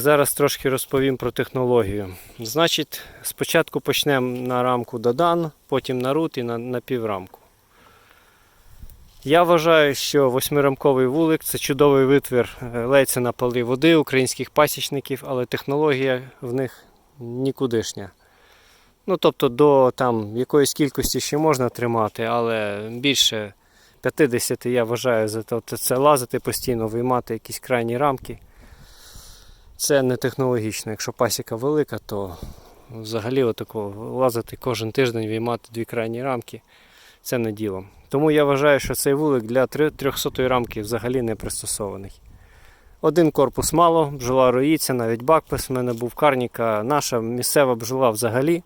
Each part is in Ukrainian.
Зараз трошки розповім про технологію. Значить, спочатку почнемо на рамку додан, потім на рут і на, на піврамку. Я вважаю, що восьмирамковий вулик це чудовий витвір е, лейця на пали води українських пасічників, але технологія в них нікудишня. Ну, тобто до там, якоїсь кількості ще можна тримати, але більше 50 я вважаю за це лазити постійно, виймати якісь крайні рамки. Це не технологічно. Якщо пасіка велика, то взагалі отако лазити кожен тиждень, віймати дві крайні рамки це не діло. Тому я вважаю, що цей вулик для 300 рамки взагалі не пристосований. Один корпус мало, бджола роїться, навіть бакпис в мене був карніка. Наша місцева бджола взагалі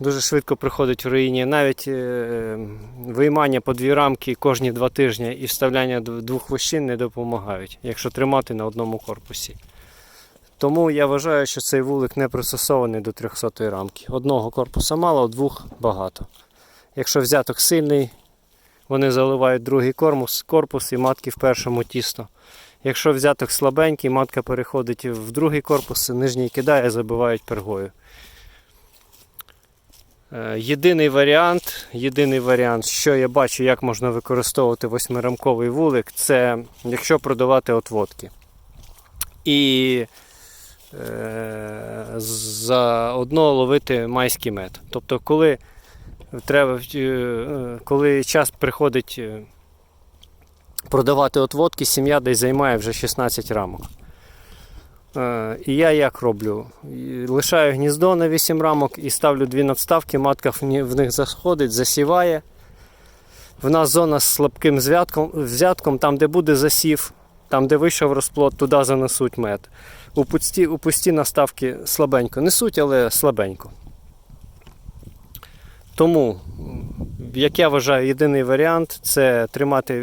дуже швидко приходить в роїння. Навіть е, виймання по дві рамки кожні два тижні і вставляння двох вощин не допомагають, якщо тримати на одному корпусі. Тому я вважаю, що цей вулик не пристосований до 300 рамки. Одного корпуса мало, двох багато. Якщо взяток сильний, вони заливають другий корпус, корпус і матки в першому тісто. Якщо взяток слабенький, матка переходить в другий корпус, нижній кидає, забивають пергою. Е, Єдиний варіант, єдиний варіант, що я бачу, як можна використовувати восьмирамковий вулик, це якщо продавати отводки. І е, заодно ловити майський мед. Тобто, коли треба, е, коли час приходить е, продавати отводки, сім'я десь займає вже 16 рамок. Е, І я як роблю? Лишаю гніздо на 8 рамок і ставлю дві надставки, матка в них заходить, засіває. В нас зона з слабким взятком, взятком там, де буде засів, там, де вийшов розплод, туди занесуть мед. У пусті, у пусті наставки слабенько несуть, але слабенько. Тому, як я вважаю, єдиний варіант це тримати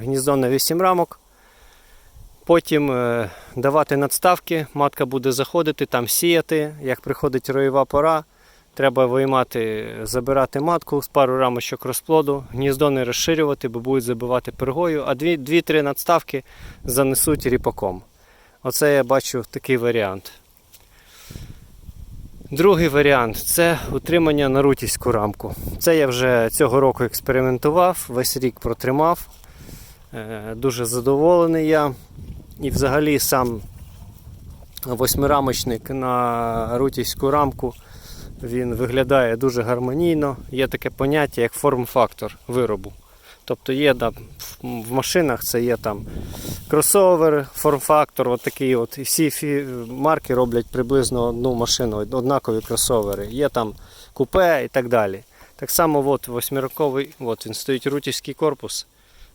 гніздо на 8 рамок. Потім е, давати надставки, матка буде заходити, там сіяти. Як приходить роєва пора, треба виймати, забирати матку з пару рамочок розплоду, гніздо не розширювати, бо будуть забивати пергою, а 2-3 надставки занесуть ріпаком. Оце я бачу такий варіант. Другий варіант це утримання на рутівську рамку. Це я вже цього року експериментував, весь рік протримав. Е, Дуже задоволений я. І взагалі сам восьмирамочник на рутівську рамку він виглядає дуже гармонійно. Є таке поняття, як форм-фактор виробу. Тобто є в- в машинах це є там кросовер, форм-фактор, от такий от. І всі фі- марки роблять приблизно одну машину, однакові кросовери. Є там купе і так далі. Так само от восьмироковий, от він стоїть рутівський корпус.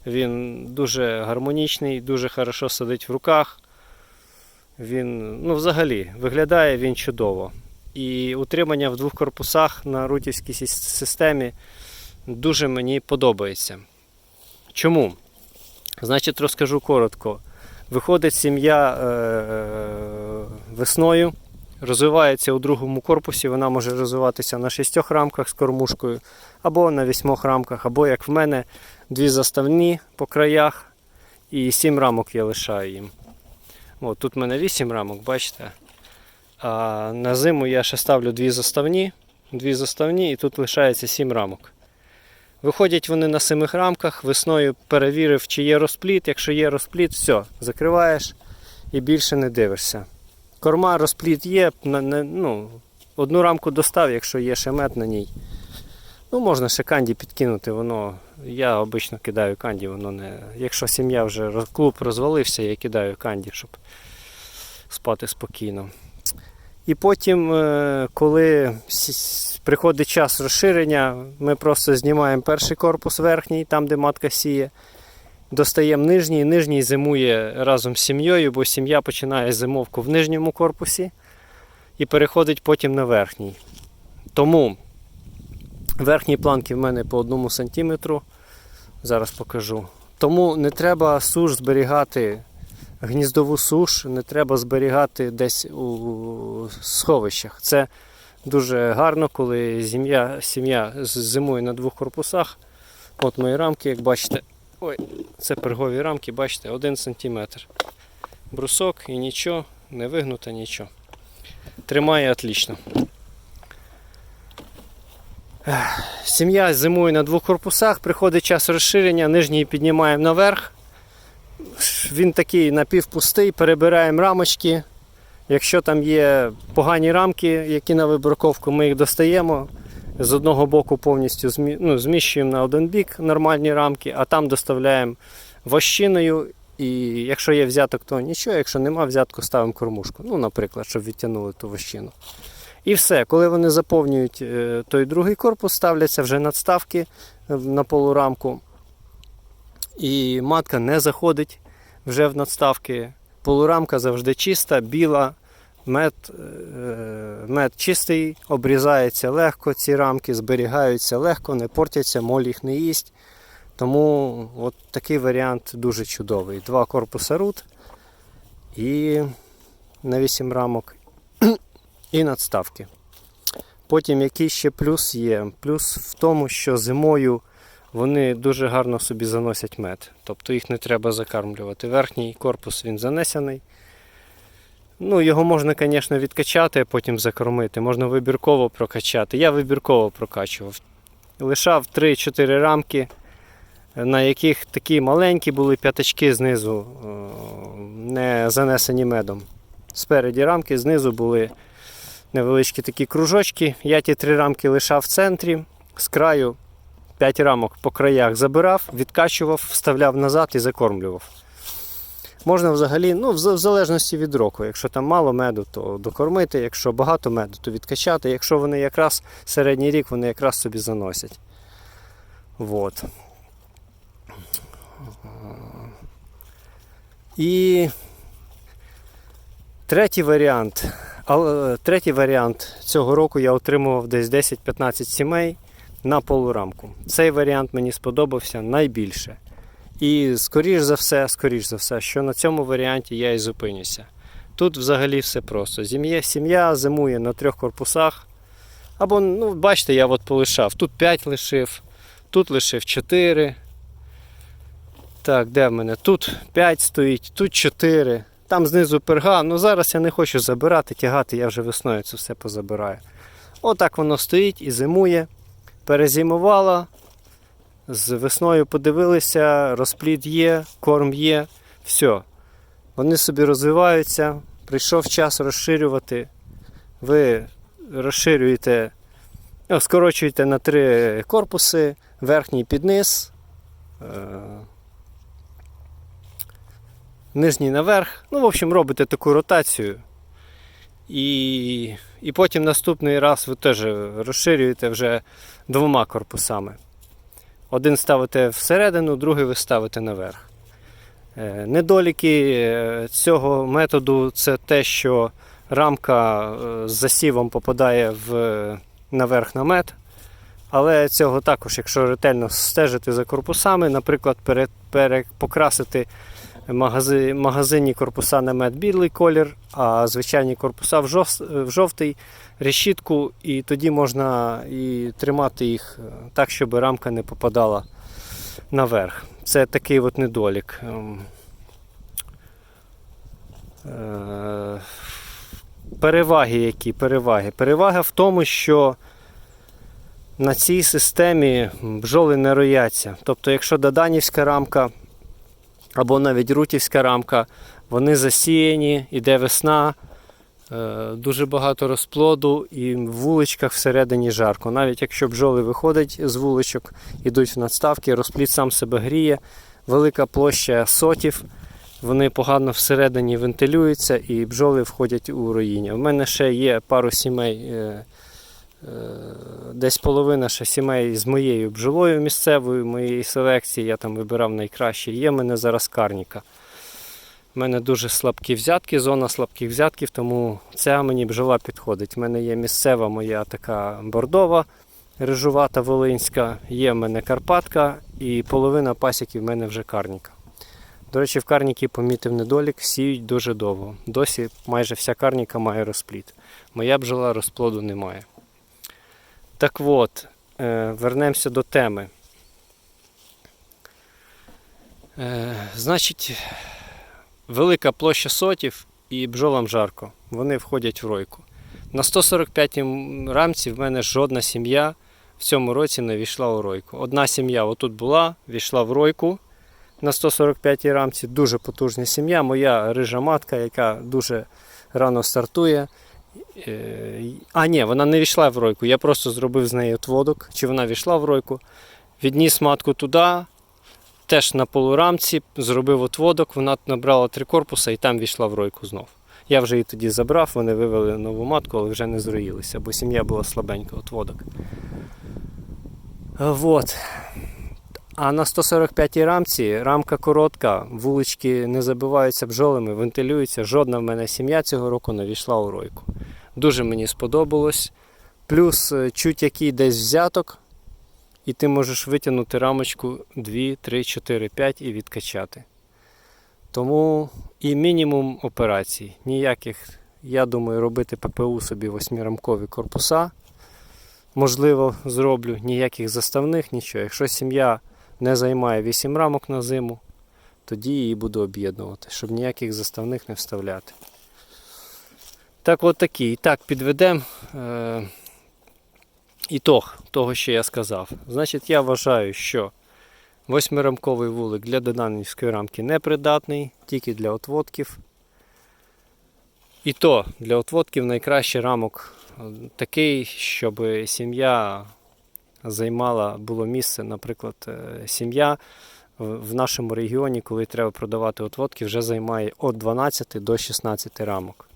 Він дуже гармонічний, дуже хорошо сидить в руках. Він, ну, взагалі, виглядає він чудово. І утримання в двох корпусах на рутівській системі дуже мені подобається. Чому? Значить, розкажу коротко. Виходить сім'я е- весною, розвивається у другому корпусі, вона може розвиватися на шістьох рамках з кормушкою, або на вісьмох рамках, або як в мене, дві заставні по краях і сім рамок я лишаю їм. От, тут в мене вісім рамок, бачите. А на зиму я ще ставлю дві заставні, дві заставні і тут лишається сім рамок. Виходять вони на семих рамках, весною перевірив, чи є розпліт. Якщо є розпліт, все, закриваєш і більше не дивишся. Корма, розпліт є, ну, одну рамку достав, якщо є ще мед на ній. Ну, можна ще канді підкинути, воно. Я обично кидаю канді, воно не. Якщо сім'я вже клуб розвалився, я кидаю канді, щоб спати спокійно. І потім, е, коли приходить час розширення, ми просто знімаємо перший корпус верхній, там, де матка сіє, достаємо нижній, нижній зимує разом з сім'єю, бо сім'я починає зимовку в нижньому корпусі і переходить потім на верхній. Тому верхні планки в мене по одному сантиметру. Зараз покажу. Тому не треба суш зберігати гніздову суш не треба зберігати десь у сховищах. Це дуже гарно, коли сім'я, зимує на двох корпусах. От мої рамки, як бачите, ой, це пергові рамки, бачите, 1 см. брусок і нічого, не вигнуто нічого. Тримає отлично. Сім'я зимує на двох корпусах, приходить час розширення, нижній піднімаємо наверх. Він такий напівпустий, перебираємо рамочки. Якщо там є погані рамки, які на вибраковку, ми їх достаємо. З одного боку повністю ну, зміщуємо на один бік нормальні рамки, а там доставляємо вощиною. І якщо є взяток, то нічого, якщо нема взятку, ставимо кормушку. Ну, наприклад, щоб відтягнули ту вощину. І все, коли вони заповнюють е, той другий корпус, ставляться вже надставки е, на полурамку. І матка не заходить вже в надставки. Полурамка завжди чиста, біла, мед, е, мед чистий, обрізається легко, ці рамки зберігаються легко, не портяться, моль їх не їсть. Тому от такий варіант дуже чудовий. Два корпуса рут і на 8 рамок і надставки. Потім який ще плюс є? Плюс в тому, що зимою вони дуже гарно собі заносять мед. Тобто їх не треба закармлювати. Верхній корпус він занесений. Ну, його можна, звісно, відкачати, а потім закормити. Можна вибірково прокачати. Я вибірково прокачував. Лишав 3-4 рамки, на яких такі маленькі були п'ятачки знизу, е, не занесені медом. Спереді рамки, знизу були невеличкі такі кружочки. Я ті три рамки лишав в центрі, з краю 5 рамок по краях забирав, відкачував, вставляв назад і закормлював. Можна взагалі, ну, в залежності від року. Якщо там мало меду, то докормити, якщо багато меду, то відкачати. Якщо вони якраз середній рік, вони якраз собі заносять. Вот. І третій варіант. Але третій варіант цього року я отримував десь 10-15 сімей на полурамку. Цей варіант мені сподобався найбільше. І скоріш за все, скоріш за все, що на цьому варіанті я і зупинюся. Тут взагалі все просто. Сім'я, сім'я зимує на трьох корпусах. Або, ну, бачите, я от полишав. Тут 5 лишив, тут лишив 4. Так, де в мене? Тут 5 стоїть, тут 4. Там знизу перга. Ну зараз я не хочу забирати, тягати, я вже весною це все позабираю. Отак воно стоїть і зимує. Перезимувало. З весною подивилися, розплід є, корм є, все. Вони собі розвиваються. Прийшов час розширювати. Ви розширюєте, скорочуєте на три корпуси, верхній під низ, е, нижній наверх. Ну, в общем, робите таку ротацію. І, і потім наступний раз ви теж розширюєте вже двома корпусами. Один ставите всередину, другий ви ставите наверх. Е, Недоліки е, цього методу це те, що рамка е, з засівом попадає в, наверх на мед. Але цього також, якщо ретельно стежити за корпусами, наприклад, пере, пере, покрасити магази, магазинні корпуса на мед білий колір, а звичайні корпуса в, жов, в жовтий решітку, і тоді можна і тримати їх е, так, щоб рамка не попадала наверх. Це такий от недолік. Ем, е, Переваги які? Переваги? Перевага в тому, що на цій системі бджоли не рояться. Тобто, якщо доданівська рамка або навіть рутівська рамка, вони засіяні, іде весна, е, дуже багато розплоду і в вуличках всередині жарко. Навіть якщо бджоли виходять з вуличок, йдуть в надставки, розплід сам себе гріє, велика площа сотів, вони погано всередині вентилюються і бджоли входять у роїння. У мене ще є пару сімей. Е, Десь половина ще сімей з моєю бджолою місцевою, моєї селекції, я там вибирав найкраще. Є в мене зараз карніка. У мене дуже слабкі взятки, зона слабких взятків, тому ця мені бджола підходить. У мене є місцева моя така бордова, рижувата волинська, є в мене Карпатка і половина пасіків в мене вже карніка. До речі, в карніки помітив недолік, сіють дуже довго. Досі майже вся карніка має розплід. Моя бджола розплоду не має. Так от, е, вернемося до теми. Е, значить, велика площа сотів і бджолам жарко. Вони входять в ройку. На 145 рамці в мене жодна сім'я в цьому році не війшла у ройку. Одна сім'я отут була, війшла в ройку на 145 рамці. Дуже потужна сім'я. Моя рижа матка, яка дуже рано стартує. Е, А, ні, вона не війшла в ройку. Я просто зробив з неї отводок, чи вона війшла в ройку. Відніс матку туди, теж на полурамці, зробив отводок, вона набрала три корпуса і там війшла в ройку знов. Я вже її тоді забрав, вони вивели нову матку, але вже не зроїлися, бо сім'я була слабенька, отводок. Вот. А на 145-й рамці рамка коротка, вулички не забиваються бджолами, вентилюються. Жодна в мене сім'я цього року не війшла у ройку. Дуже мені сподобалось. Плюс е, чуть який десь взяток, і ти можеш витягнути рамочку 2, 3, 4, 5 і відкачати. Тому і мінімум операцій. Ніяких, я думаю, робити ППУ собі восьмирамкові корпуса. Можливо, зроблю ніяких заставних, нічого. Якщо сім'я не займає 8 рамок на зиму, тоді її буду об'єднувати, щоб ніяких заставних не вставляти. Так, от такий. І так, підведемо е, ітог того, що я сказав. Значить, я вважаю, що восьмирамковий вулик для динамівської рамки непридатний, тільки для отводків. І то для отводків найкращий рамок е, такий, щоб сім'я займала було місце, наприклад, е, сім'я в в нашому регіоні, коли треба продавати отводки, вже займає від 12 до 16 рамок.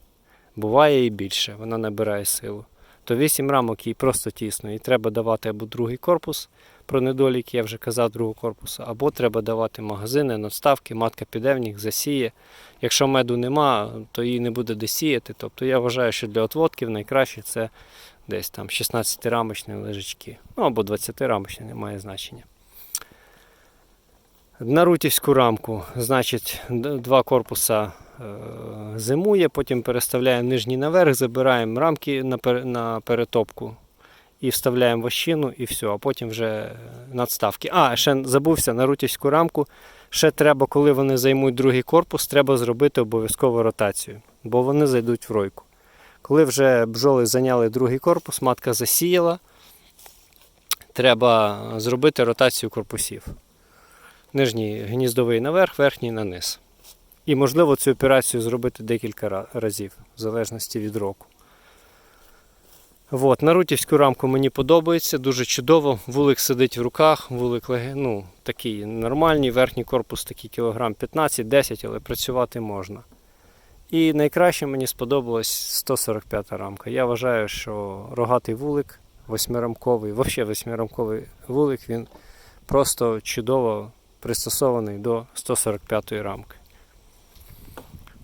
Буває і більше, вона набирає силу. То 8 рамок їй просто тісно. І треба давати або другий корпус, про недоліки я вже казав другого корпусу, або треба давати магазини, надставки, матка піде в них, засіє. Якщо меду нема, то її не буде де сіяти. Тобто я вважаю, що для отводків найкраще це десь там 16-рамочні лежачки. Ну або 20-рамочні, немає значення. На рутівську рамку, значить, два корпуса зимує, потім переставляємо нижній наверх, забираємо рамки на, перетопку і вставляємо вощину, і все, а потім вже е, надставки. А, ще забувся на рутівську рамку. Ще треба, коли вони займуть другий корпус, треба зробити обов'язково ротацію, бо вони зайдуть в ройку. Коли вже бджоли зайняли другий корпус, матка засіяла, треба зробити ротацію корпусів. Нижній гніздовий наверх, верхній на низ. І можливо цю операцію зробити декілька разів, в залежності від року. От, на рутівську рамку мені подобається, дуже чудово. Вулик сидить в руках, вулик ну, такий нормальний, верхній корпус такий кілограм 15-10, але працювати можна. І найкраще мені сподобалась 145 рамка. Я вважаю, що рогатий вулик, восьмирамковий, взагалі восьмирамковий вулик, він просто чудово пристосований до 145 рамки.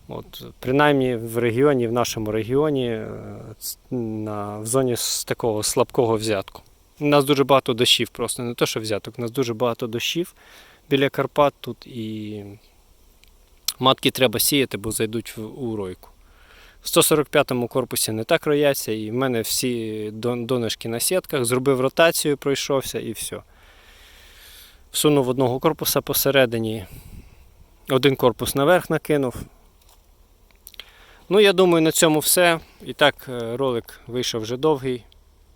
От, принаймні в регіоні, в нашому регіоні, е, на, в зоні з такого слабкого взятку. У нас дуже багато дощів, просто не то, що взяток, у нас дуже багато дощів біля Карпат тут і матки треба сіяти, бо зайдуть у ройку. В 145-му корпусі не так рояться, і в мене всі дон- донышки на сітках, зробив ротацію, пройшовся і все. Всунув одного корпуса посередині, один корпус наверх накинув. Ну, я думаю, на цьому все. І так, е, ролик вийшов вже довгий.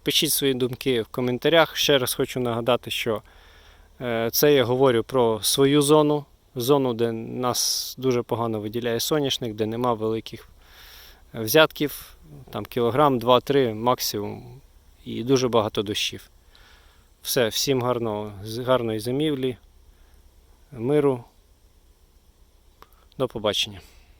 Пишіть свої думки в коментарях. Ще раз хочу нагадати, що е, це я говорю про свою зону, зону, де нас дуже погано виділяє соняшник, де нема великих е, взятків, там кілограм, 2-3 максимум, і дуже багато дощів. Все, всім гарного, гарної зимівлі, миру. До побачення.